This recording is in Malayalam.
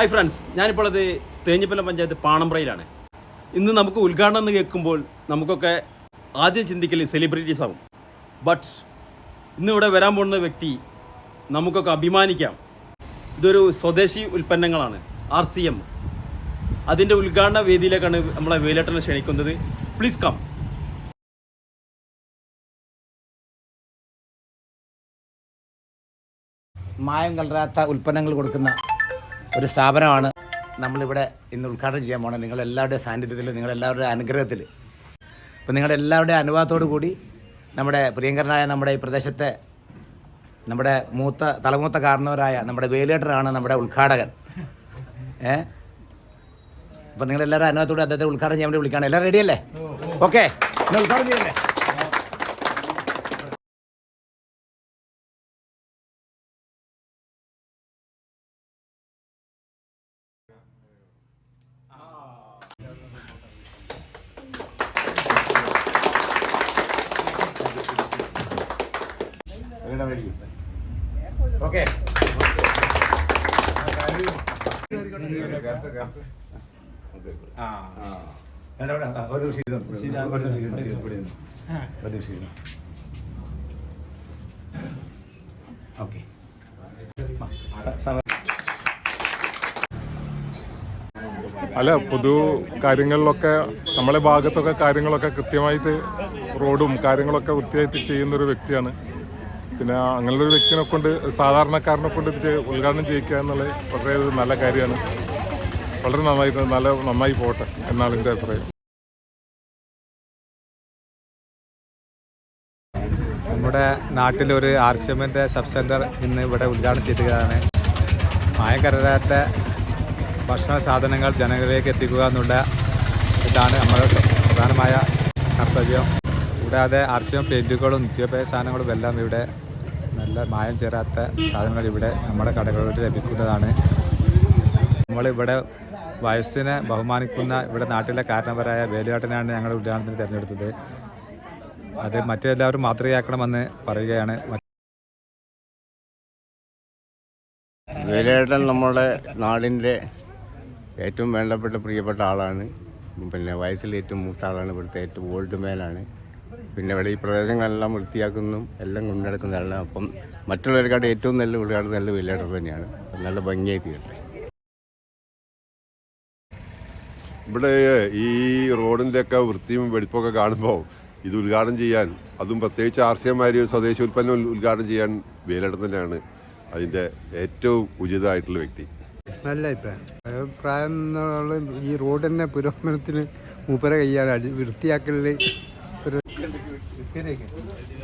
ഹായ് ഫ്രണ്ട്സ് ഞാനിപ്പോൾ അത് തേഞ്ഞിപ്പലം പഞ്ചായത്ത് പാണമ്പ്രയിലാണ്. ഇന്ന് നമുക്ക് ഉദ്ഘാടനം എന്ന് കേൾക്കുമ്പോൾ നമുക്കൊക്കെ ആദ്യം ചിന്തിക്കൽ സെലിബ്രിറ്റീസ് ആവും. ബട്ട് ഇന്നിവിടെ വരാൻ പോകുന്ന വ്യക്തി നമുക്കൊക്കെ അഭിമാനിക്കാം. ഇതൊരു സ്വദേശി ഉൽപ്പന്നങ്ങളാണ് ആർ സി എം. അതിന്റെ ഉദ്ഘാടന വേദിയിലേക്കാണ് നമ്മളെ വേലേട്ടനെ ക്ഷണിക്കുന്നത്. പ്ലീസ് കം മായം കലരാത്ത ഉൽപ്പന്നങ്ങൾ കൊടുക്കുന്ന ഒരു സ്ഥാപനമാണ് നമ്മളിവിടെ ഇന്ന് ഉദ്ഘാടനം ചെയ്യാൻ പോണത്. നിങ്ങളെല്ലാവരുടെ സാന്നിധ്യത്തിൽ നിങ്ങളെല്ലാവരുടെ അനുഗ്രഹത്തിൽ അപ്പോൾ നിങ്ങളുടെ അനുവാദത്തോടു കൂടി നമ്മുടെ പ്രിയങ്കരനായ നമ്മുടെ ഈ പ്രദേശത്തെ നമ്മുടെ മൂത്ത തലമൂത്ത കാരണവരായ നമ്മുടെ വേലേട്ടറാണ് നമ്മുടെ ഉദ്ഘാടകൻ. ഏ? അപ്പം നിങ്ങളെല്ലാവരും അനുവാദത്തോടെ അദ്ദേഹത്തെ ഉദ്ഘാടനം ചെയ്യാൻ വേണ്ടി വിളിക്കുകയാണ്. എല്ലാവരും റെഡിയല്ലേ ഓക്കെ ഉദ്ഘാടനം ചെയ്യല്ലേ? ഒരു നിമിഷം ഒരു നിമിഷം. ഒരു നിമിഷം ഓക്കെ. അല്ല പൊതു കാര്യങ്ങളിലൊക്കെ നമ്മളെ ഭാഗത്തൊക്കെ കാര്യങ്ങളൊക്കെ കൃത്യമായിട്ട് റോഡും കാര്യങ്ങളൊക്കെ വൃത്തിയായിട്ട് ചെയ്യുന്നൊരു വ്യക്തിയാണ് പിന്നെ അങ്ങനെയുള്ള ഒരു വ്യക്തിനെ കൊണ്ട് സാധാരണക്കാരനെ കൊണ്ട് ഇത് ഉദ്ഘാടനം ചെയ്യിക്കുക എന്നുള്ളത് വളരെ ഒരു നല്ല കാര്യമാണ്. വളരെ നന്നായിട്ട് നല്ല നന്നായി പോട്ടെ എന്നാണ് എന്റെ അഭിപ്രായം. നമ്മുടെ നാട്ടിലൊരു ആർ സി എമ്മിന്റെ സബ് സെന്റർ ഇന്ന് ഇവിടെ ഉദ്ഘാടനം ചെയ്തതാണ് മായം കരരാത്ത ഭക്ഷണ സാധനങ്ങൾ ജനങ്ങളിലേക്ക് എത്തിക്കുക എന്നുള്ള ഇതാണ് നമ്മുടെ പ്രധാനമായ കർത്തവ്യം. കൂടാതെ ആർ സി എം പെയിന്റുകളും നിത്യോപയോഗ സാധനങ്ങളും എല്ലാം ഇവിടെ നല്ല മായം ചേരാത്ത സാധനങ്ങൾ ഇവിടെ നമ്മുടെ കടകളിൽ ലഭിക്കുന്നതാണ്. നമ്മളിവിടെ വയസ്സിനെ ബഹുമാനിക്കുന്ന ഇവിടെ നാട്ടിലെ കാരണവരായ വേലുകാട്ടനാണ് ഞങ്ങൾ ഉദ്ഘാടനത്തിന് തിരഞ്ഞെടുത്തത്. അത് മറ്റെല്ലാവരും മാതൃകയാക്കണമെന്ന് പറയുകയാണ്. വേലേട്ടൻ നമ്മുടെ നാടിന്റെ ഏറ്റവും വേണ്ടപ്പെട്ട പ്രിയപ്പെട്ട ആളാണ്. പിന്നെ വയസ്സിൽ ഏറ്റവും മൂത്ത ആളാണ്. ഇവിടുത്തെ ഏറ്റവും ഓൾഡ് മാനാണ് പിന്നെ ഇവിടെ ഈ പ്രദേശങ്ങളെല്ലാം വൃത്തിയാക്കുന്നു എല്ലാം കൊണ്ടുനടക്കുന്ന ആളാണ്. അപ്പം മറ്റുള്ളവരെക്കാട്ട് ഏറ്റവും നല്ല ഉൾക്കാട് നല്ല വേലേട്ടൻ തന്നെയാണ്. നല്ല ഭംഗിയായി തീരട്ടെ. ഇവിടെ ഈ റോഡിന്റെ ഒക്കെ വൃത്തിയും വെടിപ്പൊക്കെ കാണുമ്പോൾ ഇത് ഉദ്ഘാടനം ചെയ്യാൻ അതും പ്രത്യേകിച്ച് ആർ സി എമാരി ഒരു സ്വദേശി ഉൽപ്പന്നം ഉൽ- ഉദ്ഘാടനം ചെയ്യാൻ വേലടം തന്നെയാണ് അതിന്റെ ഏറ്റവും ഉചിതമായിട്ടുള്ള വ്യക്തി. നല്ല അഭിപ്രായം. അഭിപ്രായം എന്നുള്ള ഈ റോഡിന്റെ പുരോഗമനത്തിന് മൂപ്പര കയ്യാണ് വൃത്തിയാക്കലിൽ ഒരു